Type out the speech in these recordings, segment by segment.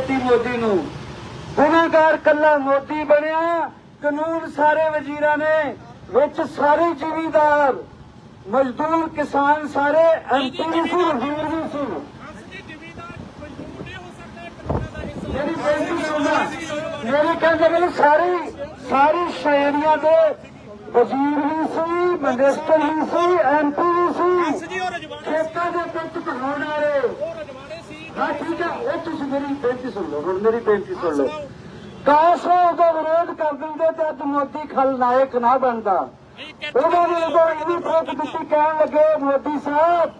ਦੇਤੀ ਮੋਦੀ ਨੂੰ। ਗੁਨਾਹਗਾਰ ਕੱਲਾ ਮੋਦੀ ਬਣਿਆ ਕਾਨੂੰਨ ਸਾਰੇ ਵਜ਼ੀਰਾਂ ਨੇ ਵਿੱਚ ਸਾਰੇ ਜ਼ਿਮੀਂਦਾਰ ਮਜ਼ਦੂਰ ਕਿਸਾਨ ਸਾਰੇ ਐਮਪੀ ਵੀ ਸੀ ਵਜ਼ੀਰ ਵੀ ਸੀ। ਮੇਰੀ ਬੇਨਤੀ ਸੁਣਨਾ ਮੇਰੇ ਕਹਿੰਦੇ ਨੇ ਸਾਰੀ ਸਾਰੀ ਸ਼ਹਿਰੀਆਂ ਦੇ ਵਜ਼ੀਰ ਵੀ ਸੀ ਮਿਨਿਸਟਰ ਵੀ ਸੀ ਐਮਪੀ ਵੀ ਸੀ। ਖੇਤਾਂ ਦੇ ਵਿੱਚ ਘਾਉਣ ਵਾਲੇ ਹਾਂ, ਠੀਕ ਹੈ। ਉਹ ਤੁਸੀਂ ਮੇਰੀ ਬੇਨਤੀ ਸੁਣ ਲਓ, ਹੁਣ ਮੇਰੀ ਬੇਨਤੀ ਸੁਣ ਲਓ। ਕਾਸ਼ ਉਹ ਵਿਰੋਧ ਕਰ ਦਿੰਦੇ ਤੇ ਅੱਜ ਮੋਦੀ ਖਲਨਾਇਕ ਨਾ ਬਣਦਾ। ਉਹਨਾਂ ਨੇ ਉਦੋਂ ਇਹ ਵੀ ਠੋਕ ਦਿੱਤੀ ਕਹਿਣ ਲੱਗੇ, ਮੋਦੀ ਸਾਹਿਬ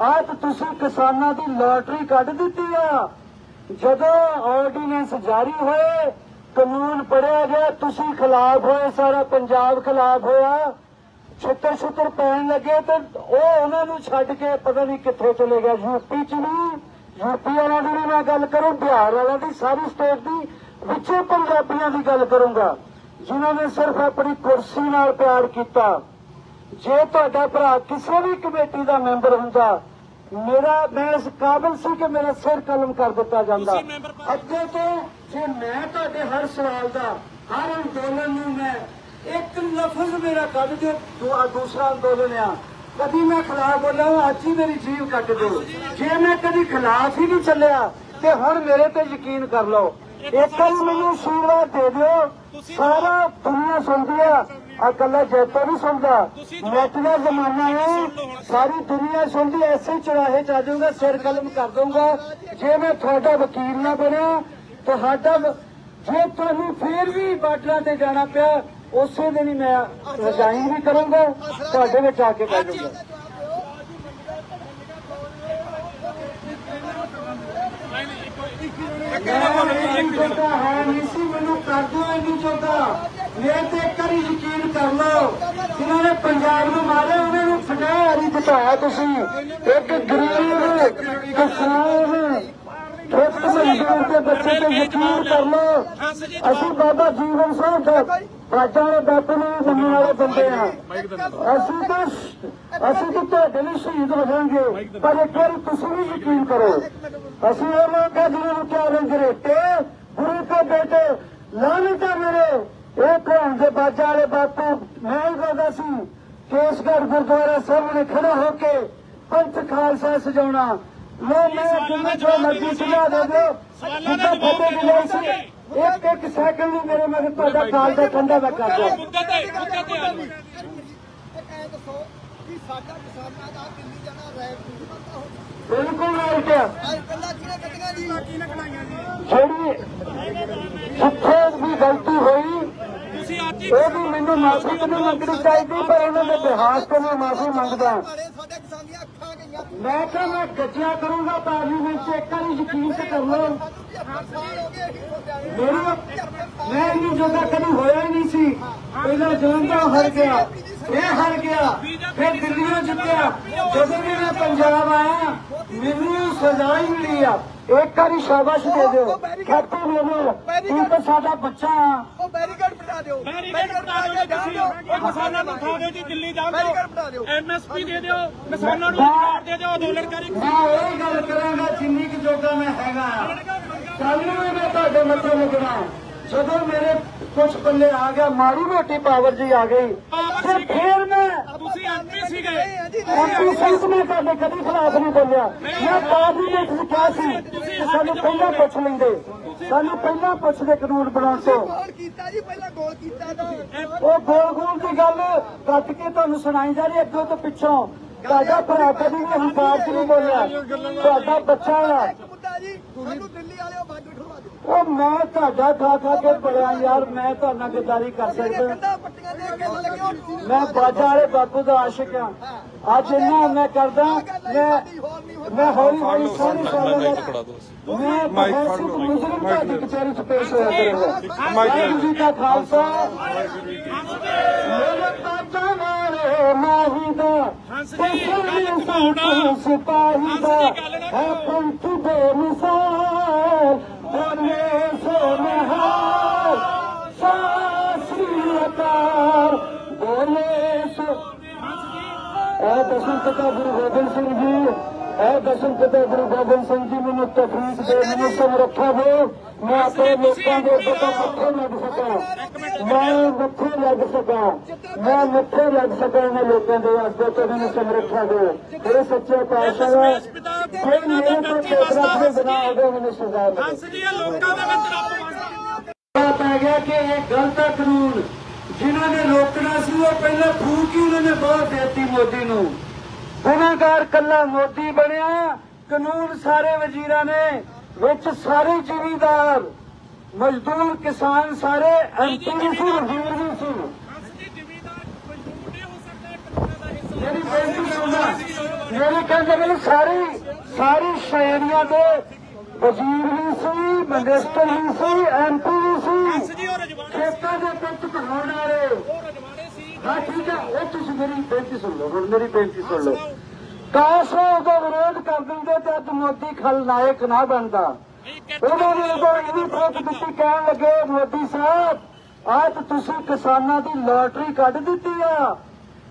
ਆਹ ਤੁਸੀਂ ਕਿਸਾਨਾਂ ਦੀ ਲਾਟਰੀ ਕੱਢ ਦਿੱਤੀ ਆ। ਜਦੋਂ ਆਰਡੀਨੈਂਸ ਜਾਰੀ ਹੋਏ, ਕਾਨੂੰਨ ਪੜਿਆ ਗਿਆ, ਤੁਸੀਂ ਖਿਲਾਫ ਹੋਏ, ਸਾਰਾ ਪੰਜਾਬ ਖਿਲਾਫ ਹੋਇਆ। ਛੁੱਤਰ ਛਿੱਤਰ ਪੈਣ ਲੱਗੇ ਤੇ ਉਹ ਉਹਨਾਂ ਨੂੰ ਛੱਡ ਕੇ ਪਤਾ ਨਹੀਂ ਕਿੱਥੇ ਚਲੇ ਗਿਆ ਯੂਪੀ ਚ ਵੀ। ਯੂਪੀ ਵਾਲਿਆਂ ਦੀ ਮੈਂ ਗੱਲ ਕਰੂੰ ਬਿਹਾਰ ਵਾਲਿਆਂ ਦੀ ਸਾਰੀ ਸਟੇਟ ਦੀ ਵਿੱਚੇ ਪੰਜਾਬੀਆਂ ਦੀ ਗੱਲ ਕਰੂੰਗਾ ਜਿਨ੍ਹਾਂ ਨੇ ਸਿਰਫ ਆਪਣੀ ਕੁਰਸੀ ਨਾਲ ਪਿਆਰ ਕੀਤਾ। ਜੇ ਤੁਹਾਡਾ ਭਰਾ ਕਿਸੇ ਵੀ ਕਮੇਟੀ ਦਾ ਮੈਂਬਰ ਹੁੰਦਾ ਮੇਰਾ ਮੈਂ ਇਸ ਕਾਬਲ ਸੀ ਕਿ ਮੇਰਾ ਸਿਰ ਕਲਮ ਕਰ ਦਿੱਤਾ ਜਾਂਦਾ। ਅੱਗੇ ਤੋਂ ਜੇ ਮੈਂ ਤੁਹਾਡੇ ਹਰ ਸਵਾਲ ਦਾ ਹਰ ਅੰਦੋਲਨ ਨੂੰ ਮੈਂ ਇੱਕ ਲਫ਼ਜ਼ ਮੇਰਾ ਕੱਢ ਦਿਓ ਦੂਸਰਾ ਅੰਦੋਲਨ ਆ। ਕਦੀ ਮੈਂ ਖਿਲਾਫ ਬੋਲਾਂ ਅੱਜ ਹੀ ਮੇਰੀ ਜੀਵ ਕੱਟ ਦਿਓ ਜੇ ਮੈਂ ਕਦੀ ਖਿਲਾਫ ਹੀ ਨਹੀਂ ਚੱਲਿਆ, ਤੇ ਹੁਣ ਮੇਰੇ ਤੇ ਯਕੀਨ ਕਰ ਲਓ। ਇੱਕ ਵਾਰੀ ਮੈਨੂੰ ਆਸ਼ੀਰਵਾਦ ਦੇ ਦਿਓ। ਸਾਰਾ ਦੁਨੀਆ ਸੁਣਦੀ ਆ। ਆ ਕੱਲਾ ਜੈਤੋ ਨਹੀਂ ਸੁਣਦਾ। ਨੈਟ ਦਾ ਜ਼ਮਾਨਾ ਹੈ। ਸਾਰੀ ਦੁਨੀਆ ਸੁਣਦੀ ਐਸੇ ਚੁਰਾਹੇ ਚ ਆ ਜਾਊਗਾ, ਸਿਰ ਕਲਮ ਕਰ ਦਊਗਾ। ਜੇ ਮੈਂ ਤੁਹਾਡਾ ਵਕੀਲ ਨਾ ਬਣਿਆ, ਤੁਹਾਡਾ ਜੇ ਤੁਹਾਨੂੰ ਫੇਰ ਵੀ ਬਾਰਡਰਾਂ ਤੇ ਜਾਣਾ ਪਿਆ ਉਸੇ ਦਿਨ ਹੀ ਮੈਂ ਰਿਜ਼ਾਈਨ ਵੀ ਕਰੂੰਗਾ ਤੁਹਾਡੇ ਵਿੱਚ ਆ ਕੇ ਬਹਿ ਜਾਊਂਗਾ। ਨਹੀਂ ਚੋਦਾ ਹੈ ਨਹੀਂ ਸੀ ਮੈਨੂੰ ਕਰ ਦਿਓ ਇੰਨੀ ਚੋਦਾ। ਮੇਰੇ ਤੇ ਇੱਕ ਵਾਰੀ ਯਕੀਨ ਕਰ ਲਓ ਜਿਨ੍ਹਾਂ ਨੇ ਪੰਜਾਬ ਨੂੰ ਮਾਰਿਆ ਉਹਨਾਂ ਨੂੰ ਫਟਾਇਆ ਨਹੀਂ ਬਤਾਇਆ ਤੁਸੀਂ। ਇੱਕ ਗਰੀਬ ਕਿਸਾਨ ਖੇਤ ਮਜ਼ਦੂਰ ਦੇ ਬੱਚੇ ਤੇ ਯਕੀਨ ਕਰ ਲਓ। ਅਸੀਂ ਬਾਬਾ ਜੀਵਨ ਸਿੰਘ ਦੇ ਰਾਜਾਂ ਦੇ ਬਾਪੂ ਨੂੰ ਮੰਨਣ ਵਾਲੇ ਬੰਦੇ ਆ। ਅਸੀਂ ਤਾਂ ਅਸੀਂ ਤਾਂ ਤੁਹਾਡੇ ਲਈ ਸ਼ਹੀਦ ਜਾਵਾਂਗੇ ਪਰ ਇੱਕ ਵਾਰੀ ਤੁਸੀਂ ਵੀ ਯਕੀਨ ਕਰੋ। ਅਸੀਂ ਉਹ ਲੋਕ ਆ ਜਿਹਨਾਂ ਨੂੰ ਕਿਹਾ ਰੰਗਰੇਟੇ ਗੁਰੂ ਕੇ ਬੇਟੇ ਲਾਨਤਾ ਮੇਰੇ। ਇਹ ਭਰਾਉਣ ਦੇ ਬਾਜਾ ਵਾਲੇ ਬਾਪੂ ਮੈਂ ਹੀ ਕਹਿੰਦਾ ਸੀ ਕੇਸਗੜ੍ਹ ਗੁਰਦੁਆਰਾ ਸਾਹਮਣੇ ਖੜਾ ਹੋ ਕੇ ਪੰਥ ਖਾਲਸਾ ਸਜਾਉਣਾ। ਲੋ ਮੈਂ ਜਿੰਨੇ ਜੋ ਮਰਜ਼ੀ ਸੁਣਾ ਦੇ ਦਿਓ ਜਿੱਦਾਂ ਫਤਿਹ ਮਿਲੇ ਸੀ। ਇੱਕ ਇੱਕ ਸੈਕਿੰਡ ਵੀ ਮੇਰੇ ਮਗਰ ਤੁਹਾਡਾ ਕਾਲ ਦਾ ਠੰਡਾ ਮੈਂ ਕਰ ਦਿਆਂ। ਮੁੱਦੇ ਤੇ ਮੁੱਦੇ ਤੇ ਆ ਜਾਓ। ਇੱਕ ਐਂ ਦੱਸੋ ਕਿ ਸਾਡਾ ਕਿਸਾਨਾਂ ਦਾ ਦਿੱਲੀ ਜਾਣਾ ਰੈਟ ਬੰਦਾ ਹੋ ਬਿਲਕੁਲ ਰਾਈਟ ਹੈ ਅੱਜ ਕੱਲਾ ਕਿਹਨੇ ਕੱਢੀਆਂ ਜੀ? ਕਿਹਨੇ ਖੜਾਈਆਂ ਜੀ। ਜਿਹੜੀ ਜਿੱਥੇ ਵੀ ਗਲਤੀ ਹੋਈ ਤੁਸੀਂ ਅੱਜ ਹੀ ਉਹ ਵੀ ਮੈਨੂੰ ਮਾਫੀ ਤਾਂ ਨਹੀਂ ਮੰਗਣੀ ਚਾਹੀਦੀ ਪਰ ਉਹਨਾਂ ਦੇ ਬਿਹਾਰ ਤੋਂ ਮੈਂ ਮਾਫੀ ਮੰਗਦਾ। ਸਾਡੇ ਸਾਡੇ ਕਿਸਾਨ ਦੀਆਂ ਅੱਖਾਂ ਗਈਆਂ। ਮੈਂ ਕਿਹਾ ਮੈਂ ਗੱਜਿਆ ਕਰੂੰਗਾ ਪਾਰਲੀਮੈਂਟ 'ਚ ਇੱਕ ਵਾਰੀ ਯਕੀਨ ਤੇ ਕਰ ਲਓ। ਸਾਨੂੰ 75 ਸਾਲ ਹੋ ਗਏ ਅਸੀਂ ਸੋਚਿਆ ਨਹੀਂ ਮੇਰੀ ਮੈਂ ਇਹਨੂੰ ਜੋਗਾ ਕਦੀ ਹੋਇਆ ਹੀ ਨਹੀਂ ਸੀ ਪਹਿਲਾਂ ਜਲੰਧਰ ਹਰ ਗਿਆ ਇਹ ਹਰ ਗਿਆ ਫਿਰ ਦਿੱਲੀੋਂ ਜਿੱਤਿਆ। ਜਦੋਂ ਵੀ ਮੈਂ ਪੰਜਾਬ ਆਇਆ ਮੈਨੂੰ ਸਜ਼ਾ ਹੀ ਮਿਲੀ ਆ। ਇੱਕ ਵਾਰੀ ਸ਼ਾਬਾਸ਼ ਦੇ ਦਿਓ। ਕੈਪਟਨ ਲੈਵਲ ਤੂੰ ਤਾਂ ਸਾਡਾ ਬੱਚਾ ਆ। ਉਹ ਬੈਰੀਕੇਡ ਬਣਾ ਦਿਓ ਬੈਰੀਕੇਡ ਬਣਾ ਦਿਓ ਜੀ ਤੁਸੀਂ। ਉਹ ਕਿਸਾਨਾਂ ਨੂੰ ਖਾ ਦਿਓ ਜੀ ਦਿੱਲੀ ਜਾਣ ਬੈਰੀਕੇਡ ਬਣਾ ਦਿਓ। ਐਮਐਸਪੀ ਦੇ ਦਿਓ ਕਿਸਾਨਾਂ ਨੂੰ ਰੁਜ਼ਗਾਰ ਦੇ ਦਿਓ ਅੰਦੋਲਨਕਾਰੀ ਮੈਂ ਇਹ ਗੱਲ ਕਰਾਂਗਾ ਜਿੰਨੀ ਕੁ ਜੋਗਾ ਮੈਂ ਹੈਗਾ ਆ। ਕੱਲ ਨੂੰ ਵੀ ਮੈਂ ਤੁਹਾਡੇ ਮੱਥੇ ਲੱਗਣਾ ਜਦੋਂ ਮੇਰੇ ਕੁਝ ਪੱਲੇ ਆ ਗਿਆ ਮਾੜੀ ਮੋਟੀ ਪਾਵਰ ਜੀ ਆ ਗਈ ਤੇ ਫਿਰ ਮੈਂ ਤੁਸੀਂ ਐਮਪੀ ਸੀਗੇ। ਐਮਪੀ ਸੰਤ ਨੇ ਤੁਹਾਡੇ ਕਦੀ ਖਿਲਾਫ ਨਹੀਂ ਬੋਲਿਆ। ਮੈਂ ਪਾਰਲੀਮੈਂਟ ਵਿੱਚ ਕਿਹਾ ਸੀ ਸਾਨੂੰ ਪਹਿਲਾਂ ਪੁੱਛ ਲੈਂਦੇ। ਸਾਨੂੰ ਪਹਿਲਾਂ ਪੁੱਛਦੇ ਕਾਨੂੰਨ ਬਣਾਉਣ ਤੋਂ। ਗੋਲ ਕੀਤਾ ਜੀ ਪਹਿਲਾਂ ਗੋਲ ਕੀਤਾ ਤਾਂ। ਉਹ ਗੋਲ ਗੋਲ ਦੀ ਗੱਲ ਕੱਟ ਕੇ ਤੁਹਾਨੂੰ ਸੁਣਾਈ ਜਾ ਰਹੀ ਅੱਗੋਂ ਤੋਂ ਪਿੱਛੋਂ। ਤੁਹਾਡਾ ਭਰਾ ਕਦੀ ਵੀ ਹੰਕਾਰ ਚ ਨਹੀਂ ਬੋਲਿਆ। ਤੁਹਾਡਾ ਬੱਚਾ ਸਾਨੂੰ ਦਿੱਲੀ ਵਾਲਿਓ ਬੰਦ ਉਠਵਾ ਦਿਓ ਉਹ ਮੈਂ ਤੁਹਾਡਾ ਖਾ ਖਾ ਕੇ ਪੜਿਆ ਯਾਰ ਮੈਂ ਤੁਹਾਡੇ ਗੱਦਾਰੀ ਕਰ ਸਕਦਾ। ਪੱਟੀਆਂ ਦੇ ਕੇ ਮੈਂ ਬਾਜਾ ਵਾਲੇ ਬਾਪੂ ਦਾ ਆਸ਼ਿਕ ਆ ਅੱਜ ਇੰਨਾ ਮੈਂ ਕਰਦਾ ਮੈਂ ਮੈਂ ਹੌਲੀ ਹੌਲੀ ਸਾਰੇ ਸਾਲਾਂ ਦਾ ਮੈਂ ਮਾਈਕ ਮੁਜਰਮ ਤੁਹਾਡੀ ਕਚਹਿਰੀ ਚ ਪੇਸ਼ ਹੋਇਆ ਕਰੂੰਗਾ ਵਾਹਿਗੁਰੂ ਜੀ ਦਾ ਖਾਲਸਾ। ਮੇਰੇ ਬਾਜਾ ਵਾਲੇ ਮਾਹੀ ਦਾ ਤੇ ਸੁਣੀ ਸਿਪਾਹੀ ਦਾ ਹੈ ਪੰਥ شري آسام پتا گرو گوبندي ۽ دوم پتا گرو گوبندي طريقي رکان ٿو مان سگهان مان مٿي لڳ سگهان ਮੈਂ ਮੱਥੇ ਲੱਗ ਸਕਾਂ ਇਹਨਾਂ ਲੋਕਾਂ ਦੇ ਅੱਗੇ ਤੋਂ ਮੈਨੂੰ ਸਮਰੱਥਾ ਦੇ ਮੇਰੇ ਸੱਚੇ ਪਾਤਸ਼ਾਹ ਦਾ ਕੋਈ ਮੇਰੇ ਤੋਂ ਟੋਕਰਾ ਦੇ ਬਿਨਾ ਹੋਵੇ ਮੈਨੂੰ ਸਜ਼ਾ ਦੇ ਹੰਸ ਜੀ ਇਹ ਲੋਕਾਂ ਦੇ ਵਿੱਚ ਰੱਬ ਵਸਦਾ ਪੈ ਗਿਆ ਕਿ ਇਹ ਗਲਤ ਕਾਨੂੰਨ। ਜਿਨ੍ਹਾਂ ਨੇ ਰੋਕਣਾ ਸੀ ਉਹ ਪਹਿਲਾਂ ਫੂਕ ਹੀ ਉਹਨਾਂ ਨੇ ਬਹੁਤ ਦੇਤੀ ਮੋਦੀ ਨੂੰ। ਗੁਨਾਹਗਾਰ ਕੱਲਾ ਮੋਦੀ ਬਣਿਆ। ਕਾਨੂੰਨ ਸਾਰੇ ਵਜ਼ੀਰਾਂ ਨੇ ਵਿੱਚ ਸਾਰੇ ਜ਼ਿਮੀਂਦਾਰ। ਮਜ਼ਦੂਰ ਕਿਸਾਨ ਸਾਰੇ ਐਮਪੀ ਸੀ ਵਜ਼ੀਰ ਵੀ ਸੀ ਹੰਸ ਜੀ ਜ਼ਿਮੀਦਾਰ ਮਜ਼ਦੂਰ ਨਹੀਂ ਹੋ ਸਕਦਾ ਕਾਨੂੰਨਾਂ ਦਾ ਹਿੱਸਾ ਮੇਰੀ ਬੇਨਤੀ ਸੁਣਨਾ ਮੇਰੇ ਕਹਿੰਦੇ ਨੇ ਸਾਰੀ ਸਾਰੀ ਸ਼ਹਿਰੀਆਂ ਦੇ ਵਜ਼ੀਰ ਵੀ ਸੀ ਮਿਨਿਸਟਰ ਵੀ ਸੀ ਐਮਪੀ ਵੀ ਸੀ, ਖੇਤਾਂ ਦੇ ਵਿੱਚ ਘੁੰਮਣ ਵਾਲੇ। ਹਾਂ, ਠੀਕ ਹੈ ਉਹ ਤੁਸੀਂ ਮੇਰੀ ਬੇਨਤੀ ਸੁਣ ਲਓ, ਹੁਣ ਮੇਰੀ ਬੇਨਤੀ ਸੁਣ ਲਓ। ਕਾਸ਼ ਉਹ ਵਿਰੋਧ ਕਰ ਦਿੰਦੇ ਤੇ ਅੱਜ ਮੋਦੀ ਖਲਨਾਇਕ ਨਾ ਬਣਦਾ। ਉਹਨਾਂ ਨੇ ਉਦੋਂ ਇਹਦੀ ਫ਼ਰਕ ਦਿੱਤੀ ਕਹਿਣ ਲੱਗੇ, ਮੋਦੀ ਸਾਹਿਬ, ਆਹ ਤੁਸੀਂ ਕਿਸਾਨਾਂ ਦੀ ਲੋਟਰੀ ਕੱਢ ਦਿੱਤੀ ਆ।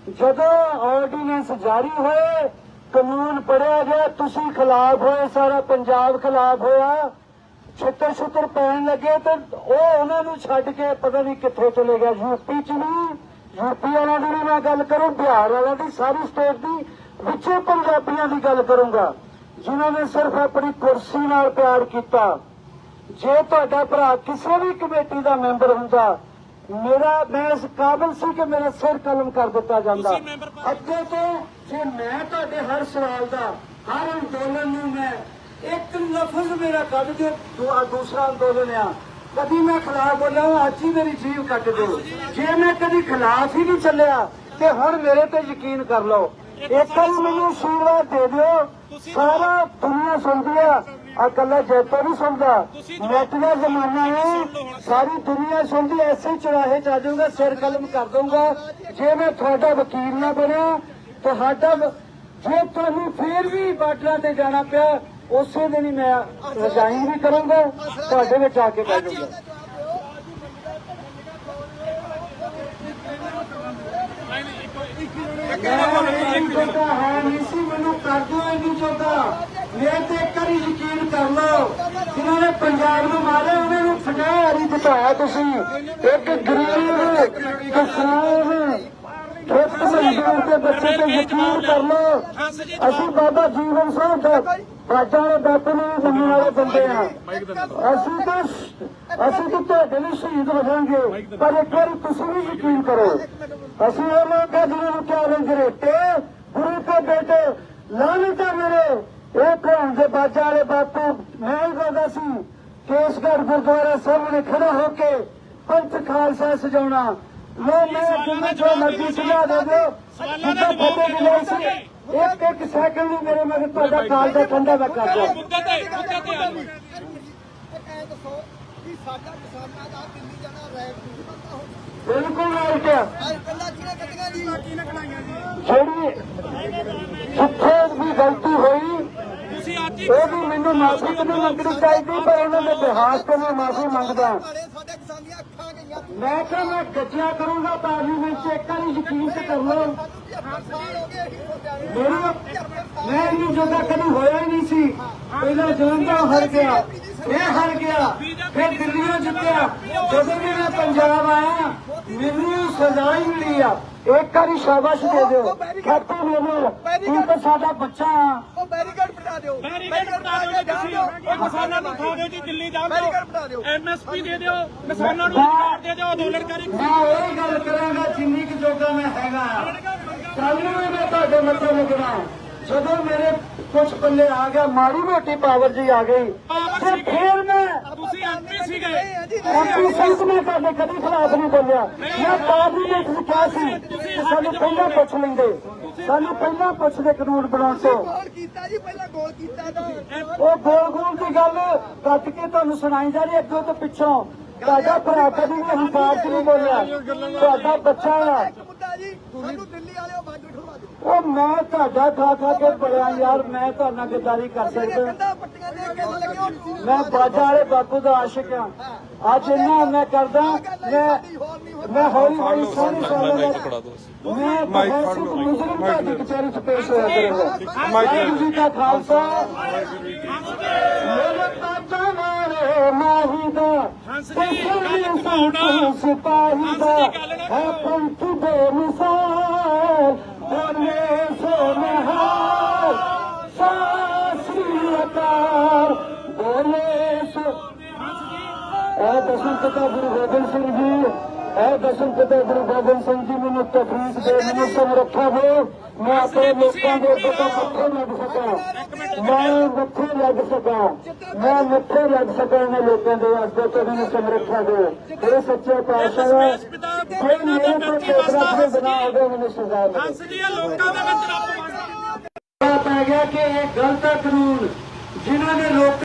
ਜਦੋਂ ਆਰਡੀਨੈਂਸ ਜਾਰੀ ਹੋਏ, ਕਾਨੂੰਨ ਪੜਿਆ ਗਿਆ, ਤੁਸੀਂ ਖਿਲਾਫ ਹੋਏ, ਸਾਰਾ ਪੰਜਾਬ ਖਿਲਾਫ ਹੋਇਆ ਛਿੱਤਰ ਛੁੱਤਰ ਪੈਣ ਲੱਗੇ ਤੇ ਉਹ ਉਹਨਾਂ ਨੂੰ ਛੱਡ ਕੇ ਪਤਾ ਨਹੀਂ ਕਿੱਥੇ ਚਲੇ ਗਿਆ। ਯੂਪੀ ਚ ਵੀ ਯੂਪੀ ਵਾਲਿਆਂ ਦੀ ਵੀ ਮੈਂ ਗੱਲ ਕਰੂੰ, ਬਿਹਾਰ ਵਾਲਿਆਂ ਦੀ, ਸਾਰੀ ਸਟੇਟ ਦੀ, ਵਿੱਚੇ ਪੰਜਾਬੀਆਂ ਦੀ ਗੱਲ ਕਰੂੰਗਾ, ਜਿਨ੍ਹਾਂ ਨੇ ਸਿਰਫ ਆਪਣੀ ਕੁਰਸੀ ਨਾਲ ਪਿਆਰ ਕੀਤਾ। ਜੇ ਤੁਹਾਡਾ ਭਰਾ ਕਿਸੇ ਵੀ ਕਮੇਟੀ ਦਾ ਮੈਂਬਰ ਹੁੰਦਾ ਮੇਰਾ ਮੈਂ ਇਸ ਕਾਬਲ ਸੀ ਕਿ ਮੇਰਾ ਸਿਰ ਕਲਮ ਕਰ ਦਿੱਤਾ ਜਾਂਦਾ। ਅੱਗੇ ਤੋਂ ਜੇ ਮੈਂ ਤੁਹਾਡੇ ਹਰ ਸਵਾਲ ਦਾ ਹਰ ਅੰਦੋਲਨ ਨੂੰ ਮੈਂ ਇੱਕ ਲਫ਼ਜ਼ ਮੇਰਾ ਕੱਢ ਆਹ ਦੂਸਰਾ ਅੰਦੋਲਨ ਆ। ਕਦੀ ਮੈਂ ਖਿਲਾਫ ਬੋਲਿਆ ਅੱਜ ਹੀ ਮੇਰੀ ਜੀਵ ਕੱਟ ਦਿਓ ਜੇ ਮੈਂ ਕਦੀ ਖਿਲਾਫ ਹੀ ਨਹੀਂ ਚੱਲਿਆ ਤੇ ਹੁਣ ਮੇਰੇ ਤੇ ਯਕੀਨ ਕਰ ਲਓ। ਇੱਕ ਮੈਨੂੰ ਆਸ਼ੀਰਵਾਦ ਦੇ ਦਿਓ ਸਾਰਾ ਦੁਨੀਆ ਸੁਣਦੀ ਆ। ਆ ਕੱਲਾ ਜੈਪਾ ਨਹੀਂ ਸੁਣਦਾ। ਨੈਟ ਦਾ ਜ਼ਮਾਨਾ ਹੈ ਸਾਰੀ ਦੁਨੀਆ ਸੁਣਦੀ ਐਸੇ ਚੁਰਾਹੇ ਜਾਊਗਾ ਸਿਰ ਕਲਮ ਕਰ ਦਊਗਾ। ਜੇ ਮੈਂ ਤੁਹਾਡਾ ਵਕੀਲ ਨਾ ਬਣਿਆ ਤੁਹਾਡਾ ਜੇ ਤੁਹਾਨੂੰ ਫੇਰ ਵੀ ਬਾਰਡਰਾਂ ਤੇ ਜਾਣਾ ਪਿਆ ਉਸੇ ਦਿਨ ਹੀ ਮੈਂ ਰਜਾਈ ਵੀ ਕਰੂੰਗਾ ਤੁਹਾਡੇ ਵਿੱਚ ਆ ਕੇ ਬਹਿ ਜਾਊਂਗਾ। ਇਹ ਜੋਗਾ ਹੈ ਨਹੀਂ ਸੀ ਮੈਨੂੰ ਕਰ ਦਿਓ ਇਹਨੂੰ ਜੋਗਾ ਮੈਂ ਤੇ ਇੱਕ ਯਕੀਨ ਕਰ ਲਓ, ਜਿਨ੍ਹਾਂ ਨੇ ਪੰਜਾਬ ਨੂੰ ਮਾਰਿਆ, ਉਹਨਾਂ ਨੂੰ ਫਟਿਆ ਨਹੀਂ ਦਿਖਾਇਆ ਤੁਸੀਂ। ਇੱਕ ਗਰੀਬ ਕਿਸਾਨ ਖੇਤ ਮਜ਼ਦੂਰ ਦੇ ਬੱਚੇ ਤੇ ਯਕੀਨ ਕਰ ਲਓ। ਅਸੀਂ ਬਾਬਾ ਜੀਵਨ ਸਿੰਘ ਦਾ ਰਾਜਾਂ ਦੇ ਬਾਪੂ ਨੂੰ ਮੰਨਣ ਵਾਲੇ ਬੰਦੇ ਆ। ਅਸੀਂ ਤਾਂ ਅਸੀਂ ਤਾਂ ਤੁਹਾਡੇ ਲਈ ਸ਼ਹੀਦ ਹੋਵਾਂਗੇ, ਪਰ ਇੱਕ ਵਾਰੀ ਤੁਸੀਂ ਵੀ ਯਕੀਨ ਕਰੋ। ਅਸੀਂ ਇਹ ਲੋਕ ਆ ਜਿਹਨਾਂ ਨੂੰ ਕਿਹਾ ਰੰਗਰੇਟੇ ਗੁਰੂ ਕੇ ਬੇਟੇ ਲਾਨਤਾ ਮੇਰੇ। ਇਹ ਕੌਣ ਦੇ ਬਾਜਾ ਵਾਲੇ ਬਾਪੂ ਮੈਂ ਹੀ ਕਹਿੰਦਾ ਸੀ ਕੇਸਗੜ੍ਹ ਗੁਰਦੁਆਰਾ ਸਾਹਮਣੇ ਖੜਾ ਹੋ ਕੇ ਪੰਥ ਖਾਲਸਾ ਸਜਾਉਣਾ। ਲੋ ਮੈਂ ਜਿੰਨੇ ਜੋ ਮਰਜ਼ੀ ਸੁਝਾ ਦੇ ਦਿਓ ਫਤਿਹ ਦੀ ਲੋੜ ਸੀ ਇੱਕ ਇੱਕ ਸੈਕਿੰਡ ਨਹੀਂ ਮੇਰੇ ਮਗਰ ਤੁਹਾਡਾ ਕਾਲ ਦਾ ਠੰਡਾ ਮੈਂ ਕਰ ਦਿਆਂ। ਮੁੱਦੇ ਤੇ ਮੁੱਦੇ ਤੇ ਆ ਦੱਸੋ ਕਿ ਸਾਡਾ ਕਿਸਾਨਾਂ ਦਾ ਦਿੱਲੀ ਜਾਣਾ ਹੋ ਬਿਲਕੁਲ ਰਾਈਟ ਹੈ ਕੱਲਾ ਕਿਹਨੇ ਕੱਢੀਆਂ ਜੀ? ਕਿਹਨੇ ਕਢਾਈਆਂ ਜੀ। ਜਿਹੜੀ ਜਿੱਥੇ ਵੀ ਗਲਤੀ ਹੋਈ ਤੁਸੀਂ ਅੱਜ ਮੈਨੂੰ ਮਾਫੀ ਤਾਂ ਨਹੀਂ ਮੰਗਣੀ ਚਾਹੀਦੀ, ਪਰ ਉਹਨਾਂ ਦੇ ਬਿਹਾਰ ਤੋਂ ਮੈਂ ਮਾਫੀ ਮੰਗਦਾ। ਸਾਡੇ ਸਾਡੇ ਅੱਖਾਂ ਗਈਆਂ ਮੈਂ ਕਿਹਾ ਮੈਂ ਗੱਜਿਆ ਕਰੂੰਗਾ ਪਾਰਲੀਮੈਂਟ 'ਚ ਇੱਕ ਵਾਰੀ ਯਕੀਨ ਤੇ ਕਰ ਲਓ। ਮੇਰਾ ਮੈਂ ਇਹਨੂੰ ਜਗ੍ਹਾ ਕਦੀ ਹੋਇਆ ਹੀ ਨਹੀਂ ਸੀ, ਪਹਿਲਾਂ ਜਲੰਧਰ ਹਰ ਗਿਆ ਇਹ ਹਰ ਗਿਆ, ਫਿਰ ਦਿੱਲੀੋਂ ਜਿੱਤਿਆ। ਜਦੋਂ ਵੀ ਮੈਂ ਪੰਜਾਬ ਆਇਆ, ਮੈਨੂੰ ਸਜ਼ਾ ਹੀ ਮਿਲੀ ਆ। ਇੱਕ ਵਾਰੀ ਸ਼ਾਬਾਸ਼ ਦੇ ਦਿਓ। ਖੱਤੇ ਮੈਨੂੰ ਤੂੰ ਤਾਂ ਸਾਡਾ ਬੱਚਾ ਆ। ਦਿਓ। ਬੈਰੀਕੇਡ ਬਣਾ ਦਿਓ ਜੀ ਤੁਸੀਂ। ਉਹ ਕਿਸਾਨਾਂ ਨੂੰ ਖਾ ਦਿਓ ਜੀ ਦਿੱਲੀ ਜਾਣ ਬੈਰੀਕੇਡ ਬਣਾ ਦਿਓ। ਦਿਓ ਐਮਐਸਪੀ ਦੇ ਦਿਓ ਕਿਸਾਨਾਂ ਨੂੰ ਰੁਜ਼ਗਾਰ ਦੇ ਦਿਓ ਅੰਦੋਲਨਕਾਰੀ ਮੈਂ ਉਹ ਗੱਲ ਕਰਾਂਗਾ ਜਿੰਨੀ ਕੁ ਜੋਗਾ ਮੈਂ ਹੈਗਾ। ਕੱਲ ਨੂੰ ਵੀ ਮੈਂ ਤੁਹਾਡੇ ਮੱਥੇ ਲੱਗਣਾ ਜਦੋਂ ਮੇਰੇ ਕੁਝ ਪੱਲੇ ਆ ਗਿਆ ਮਾੜੀ ਮੋਟੀ ਪਾਵਰ ਜੀ ਆ ਗਈ ਤੇ ਫਿਰ ਮੈਂ ਤੁਸੀਂ ਐਮਪੀ ਸੀਗੇ। ਐਮਪੀ ਸਿੰਘ ਨੇ ਤੁਹਾਡੇ ਕਦੀ ਖਿਲਾਫ ਨਹੀਂ ਬੋਲਿਆ। ਮੈਂ ਪਾਰਲੀਮੈਂਟ ਵਿੱਚ ਕਿਹਾ ਸੀ ਕਿ ਸਾਨੂੰ ਪਹਿਲਾਂ ਪੁੱਛ ਲੈਂਦੇ। ਸਾਨੂੰ ਪਹਿਲਾਂ ਪੁੱਛਦੇ ਕਾਨੂੰਨ ਬਣਾਉਣ ਤੋਂ। ਗੋਲ ਕੀਤਾ ਜੀ ਪਹਿਲਾਂ ਗੋਲ ਕੀਤਾ ਤੁਸੀਂ ਉਹ ਗੋਲ ਗੋਲ ਦੀ ਗੱਲ ਕੱਟ ਕੇ ਤੁਹਾਨੂੰ ਸੁਣਾਈ ਜਾ ਰਹੀ ਅੱਗੋਂ ਤੋਂ ਪਿੱਛੋਂ। ਤੁਹਾਡਾ ਭਰਾ ਕਦੀ ਵੀ ਹੰਕਾਰ ਚ ਨਹੀਂ ਬੋਲਿਆ। ਤੁਹਾਡਾ ਬੱਚਾ ਆ। ਇੱਕ ਮੁੱਦਾ ਜੀ ਸਾਨੂੰ ਦਿੱਲੀ ਵਾਲਿਓ ਬੰਦ ਉਠਵਾ ਦਿਓ। ਉਹ ਮੈਂ ਤੁਹਾਡਾ ਖਾ ਖਾ ਕੇ ਬੜਿਆ ਯਾਰ ਮੈਂ ਤੁਹਾਡੇ ਨਾਲ ਗੱਦਾਰੀ ਕਰ ਸਕਦਾ। ਕੰਦਾ ਪੱਟੀਆਂ ਦੇ ਕੇ ਲੱਗਿਓ ਮੈਂ ਬਾਜਾ ਵਾਲੇ ਬਾਪੂ ਦਾ ਆਸ਼ਿਕ ਆ। ਅੱਜ ਇੰਨਾ ਮੈਂ ਕਰਦਾ ਮੈਂ ਮੈਂ ਹੌਲੀ ਹੌਲੀ ਸੋਹਣੀ ਸੋਹਣੀ ਮੈਂ ਬਹੁਤ ਮੁਜਰਮ ਤੁਹਾਡੀ ਕਚਹਿਰੀ ਚ ਪੇਸ਼ ਹੋਇਆ ਕਰੂੰਗਾ। ਵਾਹਿਗੁਰੂ ਜੀ ਦਾ ਖਾਲਸਾ। ਮਾਹੀ ਦਾ। ਹੰਸ ਜੀ, ਗੱਲ ਘੁਮਾਉਣਾ। ਸਿਪਾਹੀ ਦਾ। ਹੈ ਪੰਥ ਦੇ ਮਿਸਾਲ ਬੋਲੇ ਸੋ ਨਿਹਾਲ। ਸਾਸਰੀ ਅਕਾਲ। ਬੋਲੇ ਸੋ। ਇਹ ਦਸਮ ਪਿਤਾ ਗੁਰੂ ਗੋਬਿੰਦ ਸਿੰਘ ਜੀ ਇਹ ਦਸਮ ਪਿਤਾ ਗੁਰੂ ਗੋਬਿੰਦ ਸਿੰਘ ਜੀ ਮੈਨੂੰ ਤਫਰੀਕ ਦੇ ਮੈਨੂੰ ਸਮਰੱਥਾ ਦਿਓ ਮੈਂ ਆਪਣੇ ਲੋਕਾਂ ਦੇ ਅੱਗੇ ਤੋਂ ਮੱਥੇ ਲੱਗ ਸਕਾਂ। ਮੈਂ ਮੱਥੇ ਲੱਗ ਸਕਾਂ। ਮੈਂ ਮੱਥੇ ਲੱਗ ਸਕਾਂ ਇਹਨਾਂ ਲੋਕਾਂ ਦੇ ਅੱਗੇ ਤੋਂ ਮੈਨੂੰ ਸਮਰੱਥਾ ਦਿਓ ਇਹ ਸੱਚੇ ਪਾਤਸ਼ਾਹ ਹੈ ਕੋਈ ਮੇਰੇ ਤੋਂ ਟੋਕਰਾ ਦੇ ਬਣਾ ਹੋਵੇ ਮੈਨੂੰ ਸਜ਼ਾ ਮਿਲੇ। ਇਹ ਲੋਕਾਂ ਦੇ ਵਿੱਚ ਰੱਬ ਪੈ ਗਿਆ ਕਿ ਇਹ ਗਲਤ ਹੈ ਕਾਨੂੰਨ ਜਿਨ੍ਹਾਂ ਨੇ ਲੋਕ